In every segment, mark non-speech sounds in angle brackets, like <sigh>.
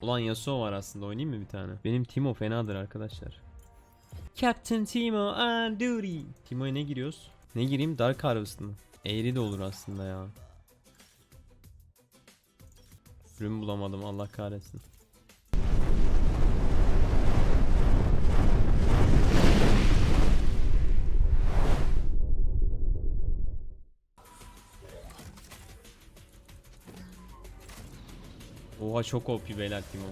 Ulan Yasuo var aslında oynayayım mı bir tane? Benim Timo fenadır arkadaşlar. Captain Timo on duty. Timo'ya ne giriyoruz? Ne gireyim? Dark Harvest mı? Eğri de olur aslında ya. Ürün bulamadım Allah kahretsin. Oha çok OP beyler Timo.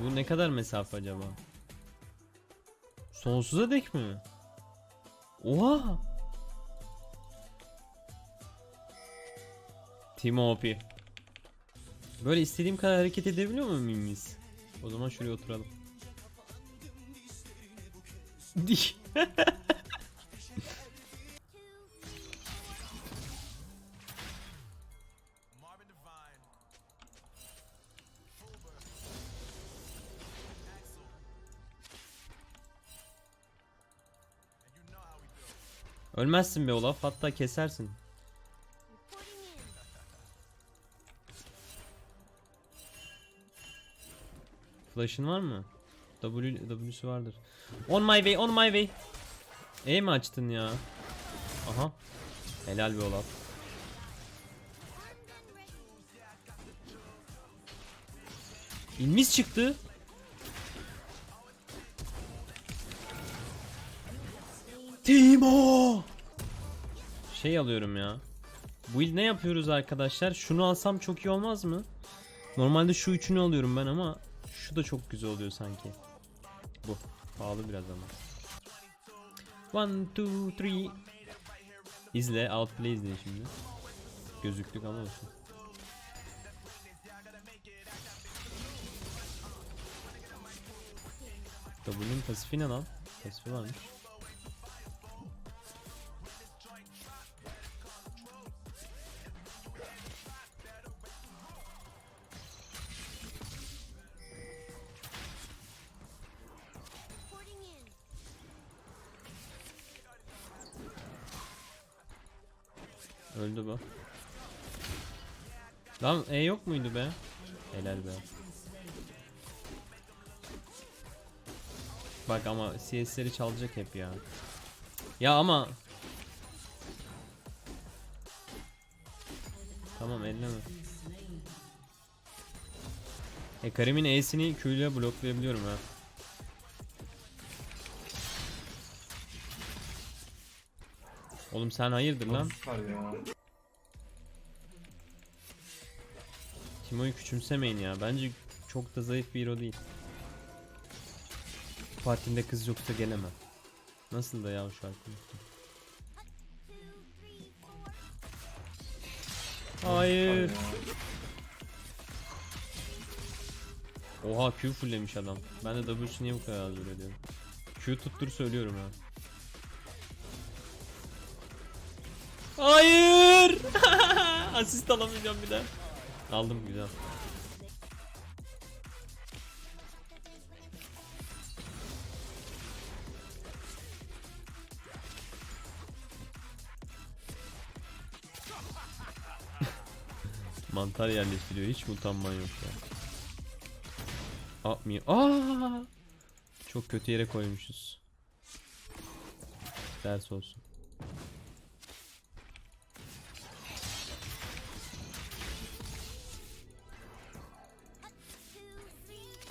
Bu ne kadar mesafe acaba? Sonsuza dek mi? Oha! Timo OP. Böyle istediğim kadar hareket edebiliyor muyum Mimiz? O zaman şuraya oturalım. <laughs> <laughs> Ölmezsin be Olaf hatta kesersin. Flash'ın var mı? W W'su vardır. On my way, on my way. E mi açtın ya? Aha. Helal be Olaf. İlmiz çıktı. Timo. Şey alıyorum ya. Bu yıl ne yapıyoruz arkadaşlar? Şunu alsam çok iyi olmaz mı? Normalde şu üçünü alıyorum ben ama şu da çok güzel oluyor sanki. Bu. Pahalı biraz ama. One, two, three. İzle, outplay izle şimdi. Gözüklük ama olsun. W'nin pasifi ne lan? Pasifi varmış. Öldü bu. Lan E yok muydu be? Helal be. Bak ama CS'leri çalacak hep ya. Ya ama Tamam elleme. E Karim'in E'sini Q ile bloklayabiliyorum ha. Oğlum sen hayırdır lan? Süper ya. Timo'yu küçümsemeyin ya. Bence çok da zayıf bir hero değil. Partinde kız yoksa gelemem. Nasıl da ya o şarkı? Hayır. Oha Q fulllemiş adam. Ben de W'su niye bu kadar az ediyorum? Q tuttur söylüyorum ha. Hayır! <laughs> Asist alamayacağım bir daha. Aldım güzel. <laughs> Mantar yerleştiriyor. Hiç utanman yok ya? Atmıyor. Aa! Çok kötü yere koymuşuz. Ders olsun.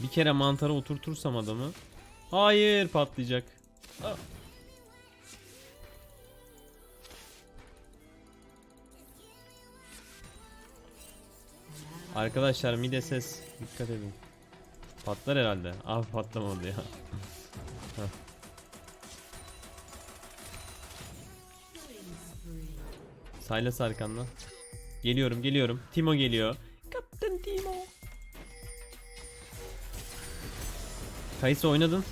Bir kere mantara oturtursam adamı. Hayır patlayacak. Aa. Arkadaşlar mide ses dikkat edin. Patlar herhalde. Abi patlamadı ya. <laughs> Silas arkandan. Geliyorum geliyorum. Timo geliyor. Kayısı oynadın.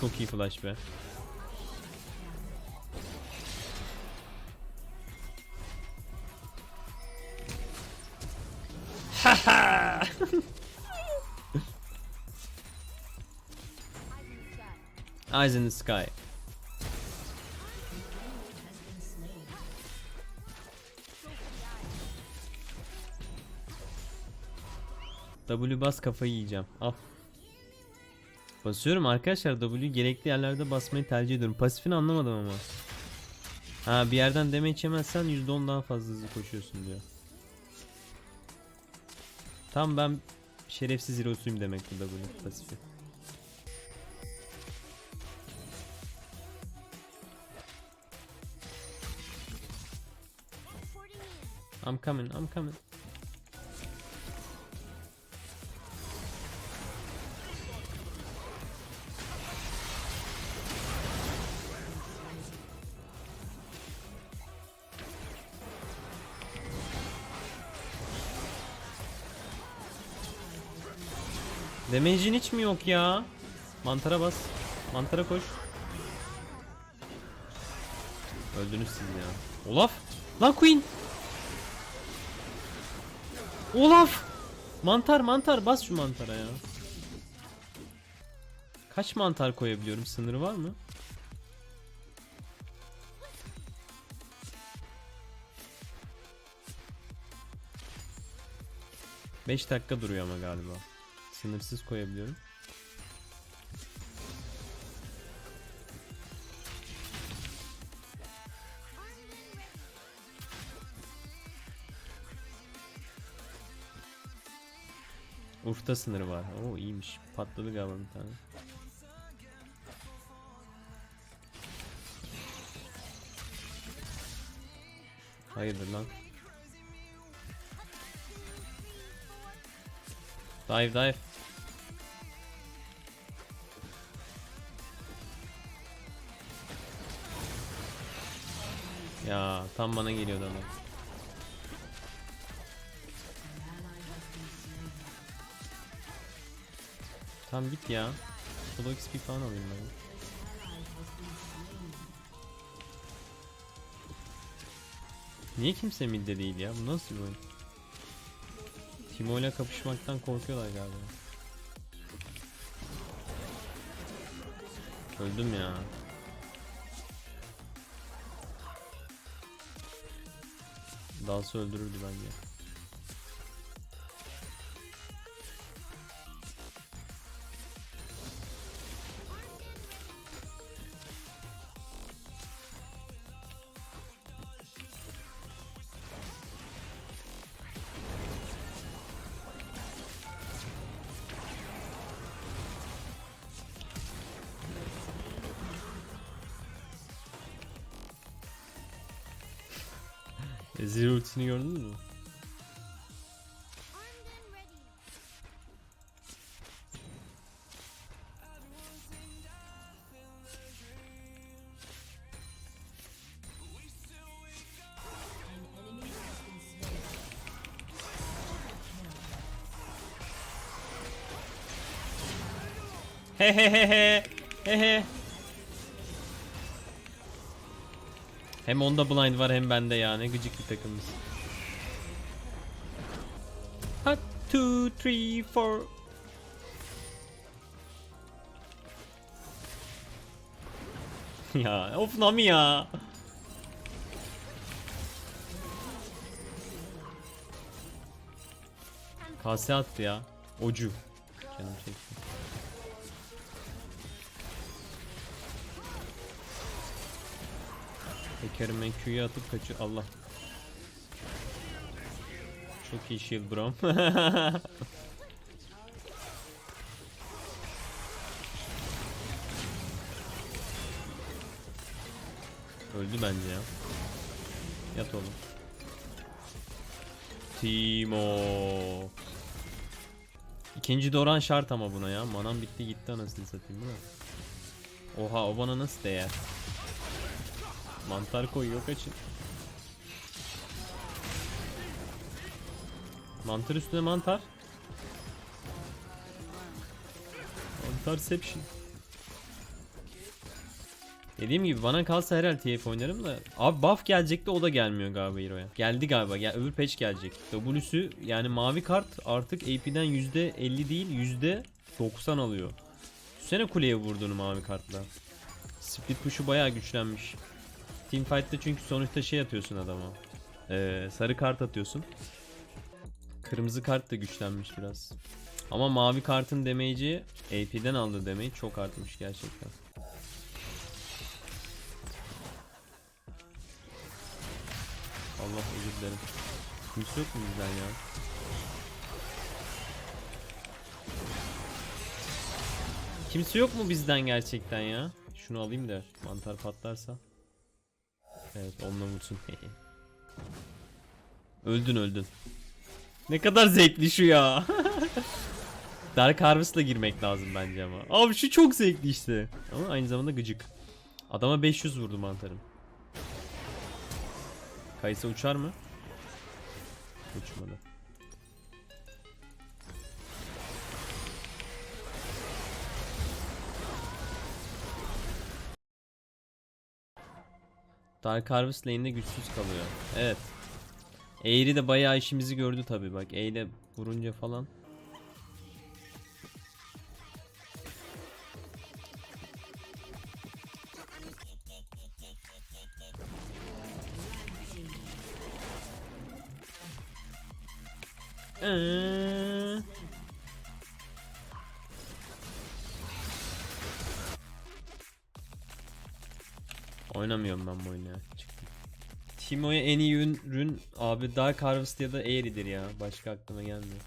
Çok iyi flash be. <laughs> Eyes in the sky. W bas kafayı yiyeceğim. Al. Basıyorum arkadaşlar W gerekli yerlerde basmayı tercih ediyorum. Pasifini anlamadım ama. Ha bir yerden damage yemezsen %10 daha fazla hızlı koşuyorsun diyor. Tam ben şerefsiz hero'suyum demek bu W pasifi. I'm coming, I'm coming. Damage'in hiç mi yok ya? Mantara bas. Mantara koş. Öldünüz siz ya. Olaf! Lan Queen! Olaf! Mantar mantar bas şu mantara ya. Kaç mantar koyabiliyorum? Sınırı var mı? Beş dakika duruyor ama galiba. Sınırsız koyabiliyorum. Urf'ta sınırı var. Oo iyiymiş. Patladı galiba bir tane. Hayırdır lan? Dive dive. Ya tam bana geliyordu ama. Tamam git ya. Solo XP falan alayım ben. Niye kimse midde değil ya? Bu nasıl bir oyun? Timo ile kapışmaktan korkuyorlar galiba. Öldüm ya. Dalsı öldürürdü bence. Ezreal ultisini gördünüz mü? He he Hem onda blind var hem bende ya ne gıcık bir takımız. Hot 2 3 4 Ya of Nami ya. Kase attı ya. Ocu. Canım çekti. Tekerim ben Q'yu atıp kaçıyor. Allah. Çok iyi shield bro. <laughs> Öldü bence ya. Yat oğlum. Timo. İkinci Doran şart ama buna ya. Manam bitti gitti anasını satayım değil mi? Oha o bana nasıl değer? Mantar koyuyor kaçın. Mantar üstüne mantar. Mantarception. Dediğim gibi bana kalsa herhalde TF oynarım da Abi buff gelecekti o da gelmiyor galiba Hero'ya Geldi galiba gel, öbür patch gelecek W'sü yani mavi kart artık AP'den %50 değil %90 alıyor Düşünsene kuleye vurduğunu mavi kartla Split push'u bayağı güçlenmiş Teamfight'ta çünkü sonuçta şey atıyorsun adama. Ee, sarı kart atıyorsun. Kırmızı kart da güçlenmiş biraz. Ama mavi kartın damage'i AP'den aldığı damage çok artmış gerçekten. Allah özür dilerim. Kimse yok mu bizden ya? Kimse yok mu bizden gerçekten ya? Şunu alayım da mantar patlarsa. Evet onunla vursun. <laughs> öldün öldün. Ne kadar zevkli şu ya. <laughs> Dark Harvest'la girmek lazım bence ama. Abi şu çok zevkli işte. Ama aynı zamanda gıcık. Adama 500 vurdu mantarım. Kayısı uçar mı? Uçmadı. Dark Harvest lane'de güçsüz kalıyor. Evet. Eğri de bayağı işimizi gördü tabi bak. E ile vurunca falan. Ee... Oynamıyorum ben bu oyunu ya. Timo'ya en iyi ürün, abi Dark Harvest ya da Aery'dir ya. Başka aklıma gelmiyor.